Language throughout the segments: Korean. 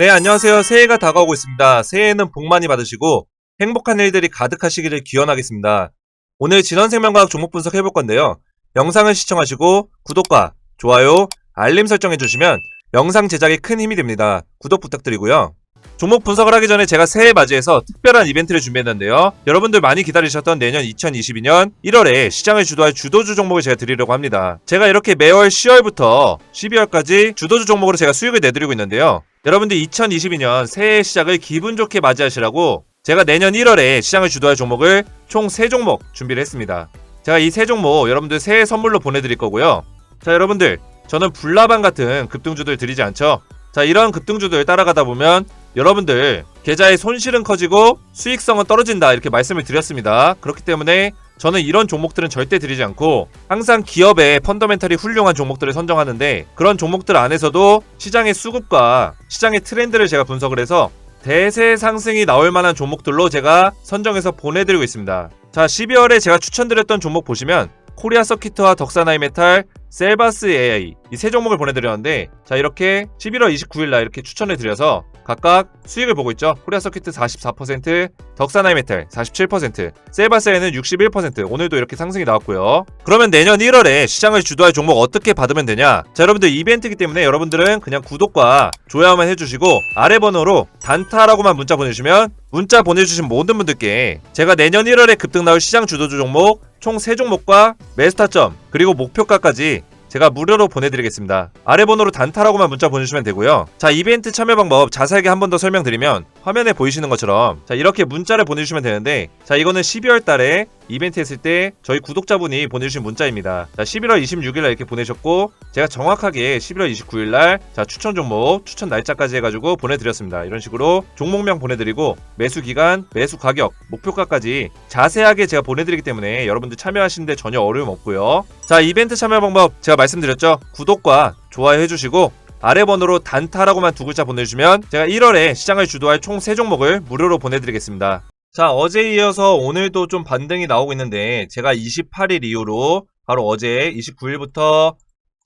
네, 안녕하세요. 새해가 다가오고 있습니다. 새해에는 복 많이 받으시고 행복한 일들이 가득하시기를 기원하겠습니다. 오늘 진원생명과학 종목 분석 해볼 건데요. 영상을 시청하시고 구독과 좋아요, 알림 설정해 주시면 영상 제작에 큰 힘이 됩니다. 구독 부탁드리고요. 종목 분석을 하기 전에 제가 새해 맞이해서 특별한 이벤트를 준비했는데요. 여러분들 많이 기다리셨던 내년 2022년 1월에 시장을 주도할 주도주 종목을 제가 드리려고 합니다. 제가 이렇게 매월 10월부터 12월까지 주도주 종목으로 제가 수익을 내드리고 있는데요. 여러분들 2022년 새해 시작을 기분 좋게 맞이하시라고 제가 내년 1월에 시장을 주도할 종목을 총 3종목 준비를 했습니다. 제가 이세 종목 여러분들 새해 선물로 보내드릴 거고요. 자, 여러분들 저는 불나방 같은 급등주들 드리지 않죠. 자, 이런 급등주들 따라가다 보면 여러분들 계좌의 손실은 커지고 수익성은 떨어진다 이렇게 말씀을 드렸습니다. 그렇기 때문에 저는 이런 종목들은 절대 드리지 않고 항상 기업의 펀더멘탈이 훌륭한 종목들을 선정하는데 그런 종목들 안에서도 시장의 수급과 시장의 트렌드를 제가 분석을 해서 대세 상승이 나올 만한 종목들로 제가 선정해서 보내드리고 있습니다. 자, 12월에 제가 추천드렸던 종목 보시면 코리아 서키트와 덕사나이 메탈, 셀바스 AI 이 세 종목을 보내드렸는데 자 이렇게 11월 29일 날 이렇게 추천을 드려서 각각 수익을 보고 있죠. 코리아 서키트 44%, 덕사나이 메탈 47%, 셀바스에는 61% 오늘도 이렇게 상승이 나왔고요. 그러면 내년 1월에 시장을 주도할 종목 어떻게 받으면 되냐? 자 여러분들 이벤트이기 때문에 여러분들은 그냥 구독과 좋아요만 해주시고 아래 번호로 단타라고만 문자 보내주시면 문자 보내주신 모든 분들께 제가 내년 1월에 급등 나올 시장 주도주 종목 총 3종목과 매스타점 그리고 목표가까지 제가 무료로 보내드리겠습니다. 아래 번호로 단타라고만 문자 보내주시면 되고요. 자 이벤트 참여 방법 자세하게 한 번 더 설명드리면 화면에 보이시는 것처럼 자 이렇게 문자를 보내주시면 되는데 자 이거는 12월 달에 이벤트 했을 때 저희 구독자분이 보내주신 문자입니다. 자 11월 26일 날 이렇게 보내셨고 제가 정확하게 11월 29일 날자 추천 종목 추천 날짜까지 해가지고 보내드렸습니다. 이런 식으로 종목명 보내드리고 매수 기간, 매수 가격, 목표가까지 자세하게 제가 보내드리기 때문에 여러분들 참여하시는데 전혀 어려움 없고요. 자 이벤트 참여 방법 제가 말씀드렸죠. 구독과 좋아요 해주시고 아래 번호로 단타라고만 두 글자 보내주시면 제가 1월에 시장을 주도할 총 3종목을 무료로 보내드리겠습니다. 자, 어제 이어서 오늘도 좀 반등이 나오고 있는데 제가 28일 이후로 바로 어제 29일부터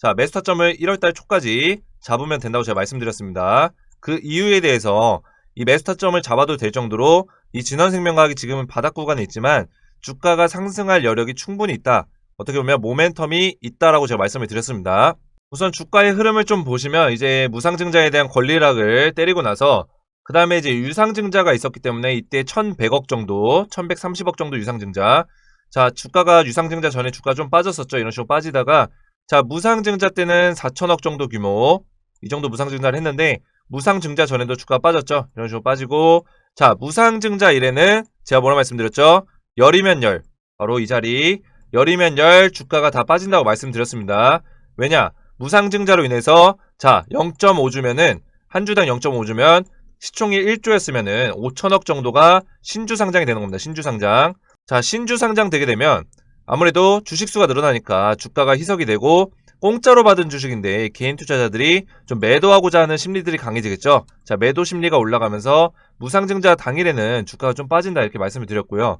자, 매스타점을 1월달 초까지 잡으면 된다고 제가 말씀드렸습니다. 그 이유에 대해서 이 매스타점을 잡아도 될 정도로 이 진원생명과학이 지금은 바닥 구간에 있지만 주가가 상승할 여력이 충분히 있다. 어떻게 보면 모멘텀이 있다라고 제가 말씀을 드렸습니다. 우선 주가의 흐름을 좀 보시면 이제 무상증자에 대한 권리락을 때리고 나서 그 다음에 이제 유상증자가 있었기 때문에 이때 1100억 정도, 1130억 정도 유상증자. 자, 주가가 유상증자 전에 주가 좀 빠졌었죠. 이런 식으로 빠지다가 자, 무상증자 때는 4천억 정도 규모. 이 정도 무상증자를 했는데 무상증자 전에도 주가 빠졌죠. 이런 식으로 빠지고 자, 무상증자 이래는 제가 뭐라 말씀드렸죠? 열이면 열. 바로 이 자리. 열이면 열 주가가 다 빠진다고 말씀드렸습니다. 왜냐? 무상증자로 인해서 자 0.5주면은 한 주당 0.5주면 시총이 1조였으면은 5천억 정도가 신주 상장이 되는 겁니다. 신주 상장. 자 신주 상장 되게 되면 아무래도 주식 수가 늘어나니까 주가가 희석이 되고 공짜로 받은 주식인데 개인 투자자들이 좀 매도하고자 하는 심리들이 강해지겠죠. 자 매도 심리가 올라가면서 무상증자 당일에는 주가가 좀 빠진다 이렇게 말씀을 드렸고요.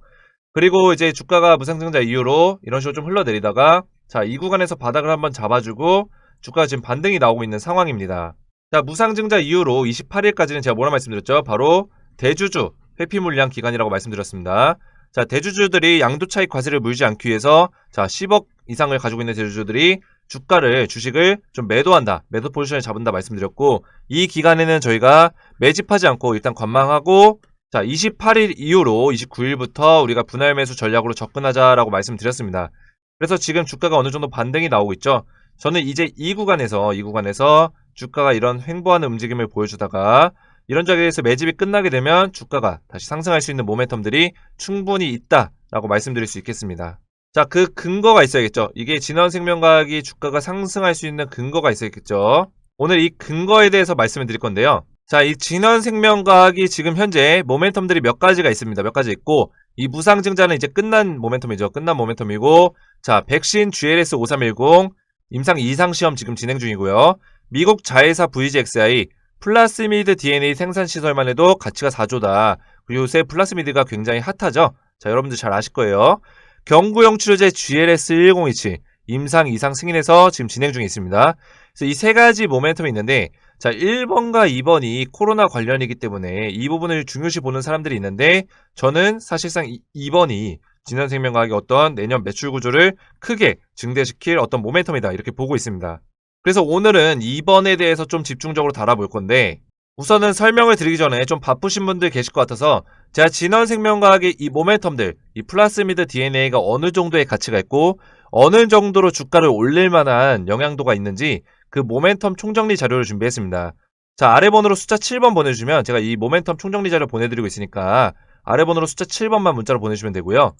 그리고 이제 주가가 무상증자 이후로 이런 식으로 좀 흘러내리다가 자 이 구간에서 바닥을 한번 잡아주고 주가가 지금 반등이 나오고 있는 상황입니다. 자, 무상증자 이후로 28일까지는 제가 뭐라 말씀드렸죠? 바로 대주주 회피 물량 기간이라고 말씀드렸습니다. 자, 대주주들이 양도 차익 과세를 물지 않기 위해서 자, 10억 이상을 가지고 있는 대주주들이 주가를 주식을 좀 매도한다. 매도 포지션을 잡은다 말씀드렸고 이 기간에는 저희가 매집하지 않고 일단 관망하고 자, 28일 이후로 29일부터 우리가 분할 매수 전략으로 접근하자라고 말씀드렸습니다. 그래서 지금 주가가 어느 정도 반등이 나오고 있죠. 저는 이제 이 구간에서 이 구간에서 주가가 이런 횡보하는 움직임을 보여주다가 이런 자리에서 매집이 끝나게 되면 주가가 다시 상승할 수 있는 모멘텀들이 충분히 있다라고 말씀드릴 수 있겠습니다. 자, 그 근거가 있어야겠죠. 이게 진원 생명과학이 주가가 상승할 수 있는 근거가 있어야겠죠. 오늘 이 근거에 대해서 말씀을 드릴 건데요. 자, 이 진원 생명과학이 지금 현재 모멘텀들이 몇 가지가 있습니다. 몇 가지 있고 이 무상증자는 이제 끝난 모멘텀이죠. 끝난 모멘텀이고 자, 백신 GLS 5310 임상 2상 시험 지금 진행 중이고요. 미국 자회사 VGXI 플라스미드 DNA 생산 시설만 해도 가치가 4조다. 그리고 요새 플라스미드가 굉장히 핫하죠. 자, 여러분들 잘 아실 거예요. 경구용 치료제 GLS 1027 임상 2상 승인해서 지금 진행 중에 있습니다. 그래서 이 세 가지 모멘텀이 있는데 자, 1번과 2번이 코로나 관련이기 때문에 이 부분을 중요시 보는 사람들이 있는데 저는 사실상 2번이 진원생명과학의 어떤 내년 매출 구조를 크게 증대시킬 어떤 모멘텀이다 이렇게 보고 있습니다. 그래서 오늘은 2번에 대해서 좀 집중적으로 달아볼 건데 우선은 설명을 드리기 전에 좀 바쁘신 분들 계실 것 같아서 제가 진원생명과학의 이 모멘텀들, 이 플라스미드 DNA가 어느 정도의 가치가 있고 어느 정도로 주가를 올릴 만한 영향도가 있는지 그 모멘텀 총정리 자료를 준비했습니다. 자, 아래 번호로 숫자 7번 보내주시면 제가 이 모멘텀 총정리 자료 보내드리고 있으니까 아래 번호로 숫자 7번만 문자로 보내주시면 되고요.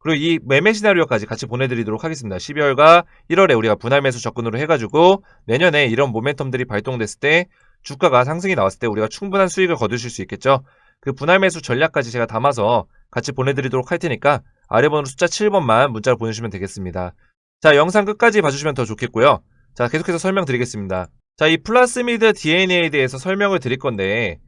그리고 이 매매 시나리오까지 같이 보내드리도록 하겠습니다. 12월과 1월에 우리가 분할 매수 접근으로 해가지고 내년에 이런 모멘텀들이 발동됐을 때 주가가 상승이 나왔을 때 우리가 충분한 수익을 거두실 수 있겠죠. 그 분할 매수 전략까지 제가 담아서 같이 보내드리도록 할 테니까 아래 번호로 숫자 7번만 문자로 보내주시면 되겠습니다. 자, 영상 끝까지 봐주시면 더 좋겠고요. 자, 계속해서 설명드리겠습니다. 자, 이 플라스미드 DNA에 대해서 설명을 드릴 건데,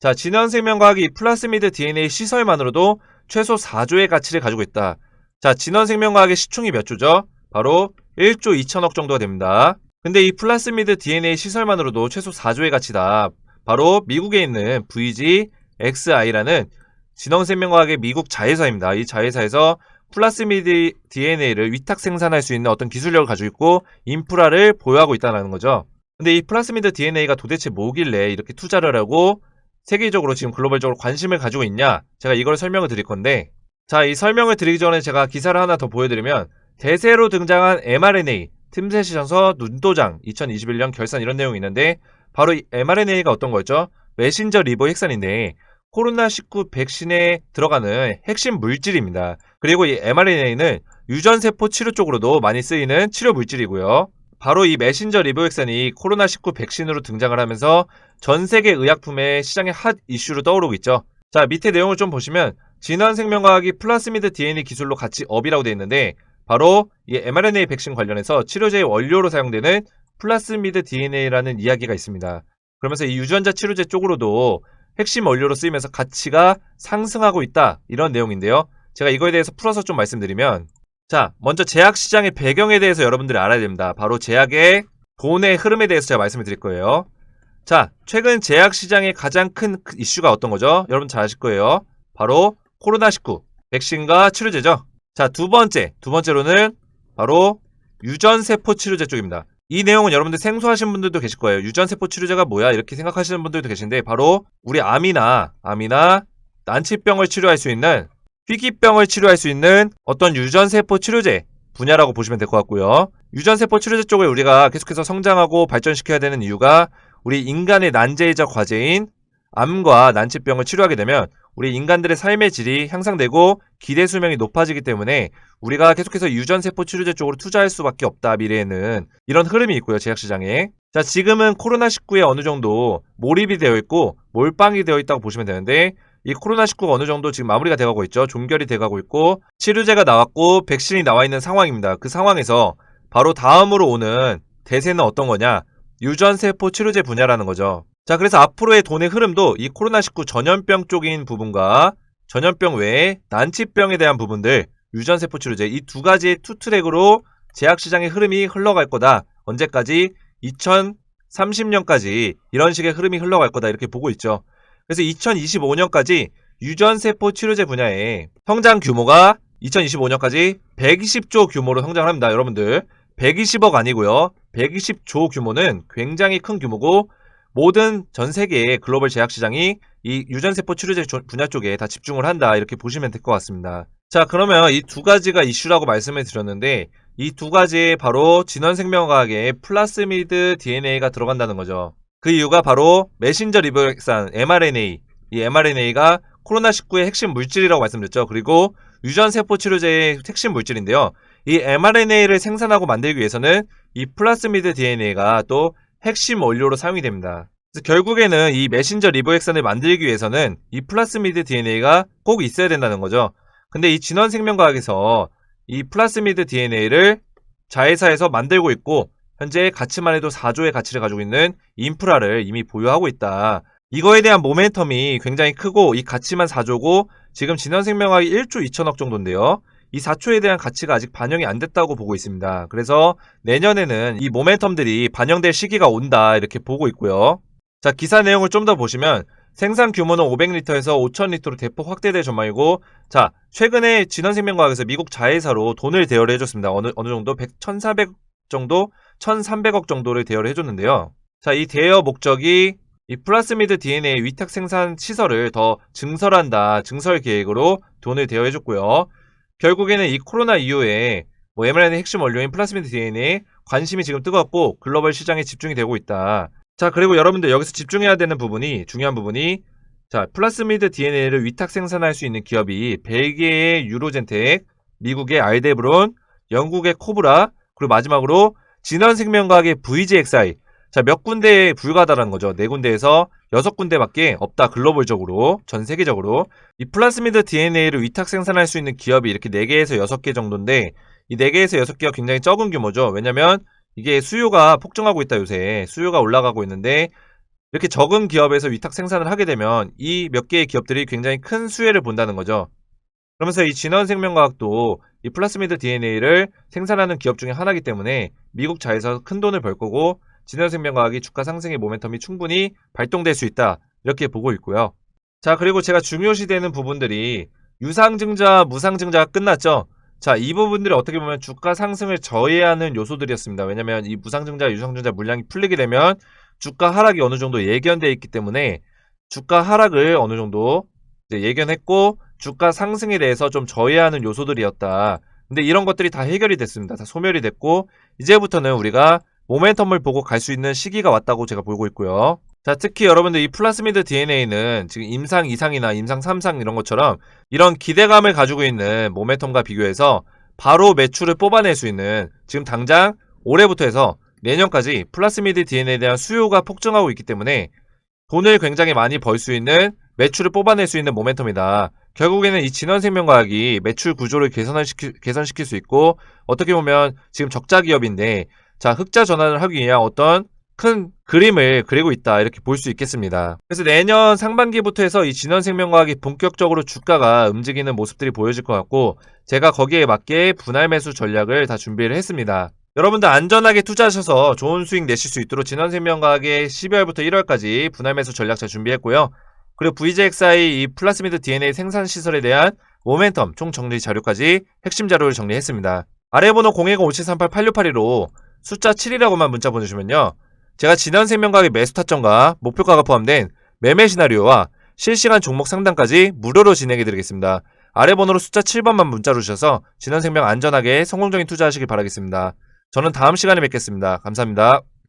자, 진원 생명과학이 이 플라스미드 DNA 시설만으로도 최소 4조의 가치를 가지고 있다. 자, 진원생명과학의 시총이 몇 조죠? 바로 1조 2천억 정도가 됩니다. 근데 이 플라스미드 DNA 시설만으로도 최소 4조의 가치다. 바로 미국에 있는 VG XI라는 진원생명과학의 미국 자회사입니다. 이 자회사에서 플라스미드 DNA를 위탁 생산할 수 있는 어떤 기술력을 가지고 있고 인프라를 보유하고 있다는 거죠. 근데 이 플라스미드 DNA가 도대체 뭐길래 이렇게 투자를 하고 세계적으로 지금 글로벌적으로 관심을 가지고 있냐? 제가 이걸 설명을 드릴 건데 자, 이 설명을 드리기 전에 제가 기사를 하나 더 보여드리면 대세로 등장한 mRNA 틈새 시전서 눈도장 2021년 결산 이런 내용이 있는데 바로 이 mRNA가 어떤 거였죠? 메신저 리보 핵산인데 코로나19 백신에 들어가는 핵심 물질입니다. 그리고 이 mRNA는 유전세포 치료 쪽으로도 많이 쓰이는 치료 물질이고요. 바로 이 메신저 리보액산이 코로나19 백신으로 등장을 하면서 전 세계 의약품의 시장의 핫 이슈로 떠오르고 있죠. 자, 밑에 내용을 좀 보시면 진환생명과학이 플라스미드 DNA 기술로 같이 업이라고 되어 있는데 바로 이 mRNA 백신 관련해서 치료제의 원료로 사용되는 플라스미드 DNA라는 이야기가 있습니다. 그러면서 이 유전자 치료제 쪽으로도 핵심 원료로 쓰이면서 가치가 상승하고 있다 이런 내용인데요. 제가 이거에 대해서 풀어서 좀 말씀드리면 자, 먼저 제약 시장의 배경에 대해서 여러분들이 알아야 됩니다. 바로 제약의 돈의 흐름에 대해서 제가 말씀을 드릴 거예요. 자, 최근 제약 시장의 가장 큰 이슈가 어떤 거죠? 여러분 잘 아실 거예요. 바로 코로나19 백신과 치료제죠. 자, 두 번째, 두 번째로는 바로 유전세포 치료제 쪽입니다. 이 내용은 여러분들 생소하신 분들도 계실 거예요. 유전세포 치료제가 뭐야? 이렇게 생각하시는 분들도 계신데 바로 우리 암이나 암이나 난치병을 치료할 수 있는 희귀병을 치료할 수 있는 어떤 유전세포 치료제 분야라고 보시면 될 것 같고요. 유전세포 치료제 쪽을 우리가 계속해서 성장하고 발전시켜야 되는 이유가 우리 인간의 난제이자 과제인 암과 난치병을 치료하게 되면 우리 인간들의 삶의 질이 향상되고 기대 수명이 높아지기 때문에 우리가 계속해서 유전세포 치료제 쪽으로 투자할 수밖에 없다 미래에는 이런 흐름이 있고요 제약시장에 자 지금은 코로나19에 어느 정도 몰입이 되어 있고 몰빵이 되어 있다고 보시면 되는데 이 코로나19가 어느 정도 지금 마무리가 돼가고 있죠. 종결이 돼가고 있고 치료제가 나왔고 백신이 나와 있는 상황입니다. 그 상황에서 바로 다음으로 오는 대세는 어떤 거냐? 유전세포 치료제 분야라는 거죠. 자, 그래서 앞으로의 돈의 흐름도 이 코로나19 전염병 쪽인 부분과 전염병 외에 난치병에 대한 부분들, 유전세포 치료제 이 두 가지의 투트랙으로 제약시장의 흐름이 흘러갈 거다. 언제까지? 2030년까지 이런 식의 흐름이 흘러갈 거다. 이렇게 보고 있죠. 그래서 2025년까지 유전세포 치료제 분야의 성장 규모가 2025년까지 120조 규모로 성장을 합니다. 여러분들 120억 아니고요. 120조 규모는 굉장히 큰 규모고 모든 전 세계의 글로벌 제약 시장이 이 유전세포 치료제 분야 쪽에 다 집중을 한다. 이렇게 보시면 될 것 같습니다. 자, 그러면 이 두 가지가 이슈라고 말씀을 드렸는데 이 두 가지에 바로 진원생명과학의 플라스미드 DNA가 들어간다는 거죠. 그 이유가 바로 메신저 리보액산 mRNA 이 mRNA가 코로나19의 핵심 물질이라고 말씀드렸죠. 그리고 유전세포 치료제의 핵심 물질인데요. 이 mRNA를 생산하고 만들기 위해서는 이 플라스미드 DNA가 또 핵심 원료로 사용이 됩니다. 결국에는 이 메신저 리보액산을 만들기 위해서는 이 플라스미드 DNA가 꼭 있어야 된다는 거죠. 근데 이 진원 생명과학에서 이 플라스미드 DNA를 자회사에서 만들고 있고 현재 가치만 해도 4조의 가치를 가지고 있는 인프라를 이미 보유하고 있다. 이거에 대한 모멘텀이 굉장히 크고 이 가치만 4조고 지금 진원생명학이 1조 2천억 정도인데요. 이 4초에 대한 가치가 아직 반영이 안 됐다고 보고 있습니다. 그래서 내년에는 이 모멘텀들이 반영될 시기가 온다 이렇게 보고 있고요. 자, 기사 내용을 좀 더 보시면 생산 규모는 500리터에서 5000리터로 대폭 확대될 전망이고 자, 최근에 진원생명과학에서 미국 자회사로 돈을 대여를 해줬습니다. 어느, 어느 정도? 100, 1400 정도? 1300억 정도를 대여를 해줬는데요. 자, 이 대여 목적이 이 플라스미드 DNA 위탁 생산 시설을 더 증설한다, 증설 계획으로 돈을 대여해줬고요. 결국에는 이 코로나 이후에 뭐 mRNA 핵심 원료인 플라스미드 DNA 관심이 지금 뜨겁고 글로벌 시장에 집중이 되고 있다. 자, 그리고 여러분들 여기서 집중해야 되는 부분이 중요한 부분이 자, 플라스미드 DNA를 위탁 생산할 수 있는 기업이 벨기에의 유로젠텍, 미국의 알데브론, 영국의 코브라, 그리고 마지막으로 진원생명과학의 VGXI. 자, 몇 군데에 불과하다라는 거죠. 네 군데에서 여섯 군데밖에 없다. 글로벌적으로, 전 세계적으로. 이 플라스미드 DNA를 위탁 생산할 수 있는 기업이 이렇게 4개에서 6개 정도인데 이 4개에서 6개가 굉장히 적은 규모죠. 왜냐면 이게 수요가 폭증하고 있다 요새. 수요가 올라가고 있는데 이렇게 적은 기업에서 위탁 생산을 하게 되면 이 몇 개의 기업들이 굉장히 큰 수혜를 본다는 거죠. 그러면서 이 진원생명과학도 이 플라스미드 DNA를 생산하는 기업 중에 하나이기 때문에 미국 자회사 큰 돈을 벌 거고 진원생명과학이 주가 상승의 모멘텀이 충분히 발동될 수 있다. 이렇게 보고 있고요. 자, 그리고 제가 중요시 되는 부분들이 유상증자, 무상증자가 끝났죠. 자, 이 부분들이 어떻게 보면 주가 상승을 저해하는 요소들이었습니다. 왜냐면 이 무상증자, 유상증자 물량이 풀리게 되면 주가 하락이 어느 정도 예견되어 있기 때문에 주가 하락을 어느 정도 예견했고 주가 상승에 대해서 좀 저해하는 요소들이었다. 근데 이런 것들이 다 해결이 됐습니다. 다 소멸이 됐고 이제부터는 우리가 모멘텀을 보고 갈 수 있는 시기가 왔다고 제가 보고 있고요. 자, 특히 여러분들 이 플라스미드 DNA는 지금 임상 2상이나 임상 3상 이런 것처럼 이런 기대감을 가지고 있는 모멘텀과 비교해서 바로 매출을 뽑아낼 수 있는 지금 당장 올해부터 해서 내년까지 플라스미드 DNA에 대한 수요가 폭증하고 있기 때문에 돈을 굉장히 많이 벌 수 있는 매출을 뽑아낼 수 있는 모멘텀이다. 결국에는 이 진원생명과학이 매출 구조를 개선시킬, 개선시킬 수 있고 어떻게 보면 지금 적자 기업인데 자 흑자 전환을 하기 위한 어떤 큰 그림을 그리고 있다 이렇게 볼 수 있겠습니다. 그래서 내년 상반기부터 해서 이 진원생명과학이 본격적으로 주가가 움직이는 모습들이 보여질 것 같고 제가 거기에 맞게 분할 매수 전략을 다 준비를 했습니다. 여러분들 안전하게 투자하셔서 좋은 수익 내실 수 있도록 진원생명과학의 12월부터 1월까지 분할 매수 전략 잘 준비했고요. 그리고 VJXI 이 플라스미드 DNA 생산 시설에 대한 모멘텀 총 정리 자료까지 핵심 자료를 정리했습니다. 아래 번호 010-5738-8682로 숫자 7이라고만 문자 보내주면요. 제가 지난 생명과학의 매수 타점과 목표가가 포함된 매매 시나리오와 실시간 종목 상담까지 무료로 진행해 드리겠습니다. 아래 번호로 숫자 7번만 문자로 주셔서 진원생명 안전하게 성공적인 투자하시길 바라겠습니다. 저는 다음 시간에 뵙겠습니다. 감사합니다.